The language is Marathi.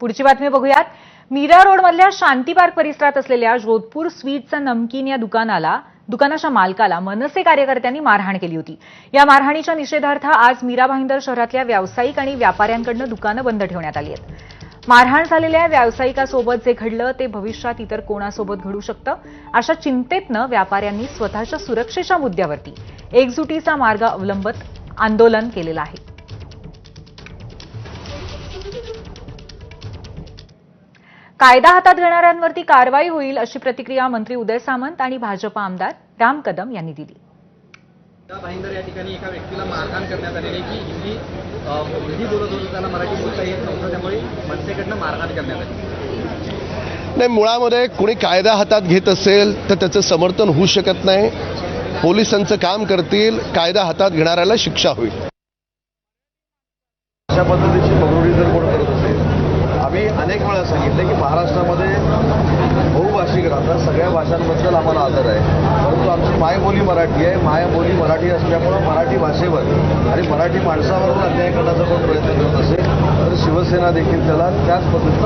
पुढची बातमी बघूयात. मीरा रोडमधल्या शांती पार्क परिसरात असलेल्या जोधपूर स्वीटचा नमकीन या दुकानाला दुकानाच्या मालकाला मनसे कार्यकर्त्यांनी मारहाण केली होती. या मारहाणीच्या निषेधार्थ आज मीरा भाईंदर शहरातल्या व्यावसायिक आणि व्यापाऱ्यांकडनं दुकानं बंद ठेवण्यात आली आहेत. मारहाण झालेल्या व्यावसायिकासोबत जे घडलं ते भविष्यात इतर कोणासोबत घडू शकतं अशा चिंतेतनं व्यापाऱ्यांनी स्वतःच्या सुरक्षेच्या मुद्द्यावरती एकजुटीचा मार्ग अवलंबत आंदोलन केलेलं आहे. कायदा हातात घेणाऱ्यांवरती कारवाई होईल अशी प्रतिक्रिया मंत्री उदय सामंत आणि भाजपा आमदार राम कदम यांनी दिली. भाईंदर या ठिकाणी एका व्यक्तीला मारहाण करण्यात आलेली की हिंदी हिंदी बोलत होतो त्याला मराठी बोलता येत नव्हतं त्यामुळे मनसेकडनं मारहाण करण्यात आली. नाही मुळामध्ये कोणी कायदा हातात घेत असेल तर त्याचं समर्थन होऊ शकत नाही. पोलिसांचं काम करतील कायदा हातात घेणाऱ्याला शिक्षा होईल. अशा पद्धतीची बगवडी जर कोण करत असेल सांगितलं की महाराष्ट्रामध्ये बहुभाषिक राहतात. सगळ्या भाषांबद्दल आम्हाला आदर आहे. परंतु आमची मायबोली मराठी आहे. मायबोली मराठी असल्यामुळं मराठी भाषेवर आणि मराठी माणसावर अन्याय करण्याचा पण प्रयत्न करत असेल तर शिवसेना देखील त्याला त्याच पद्धतीने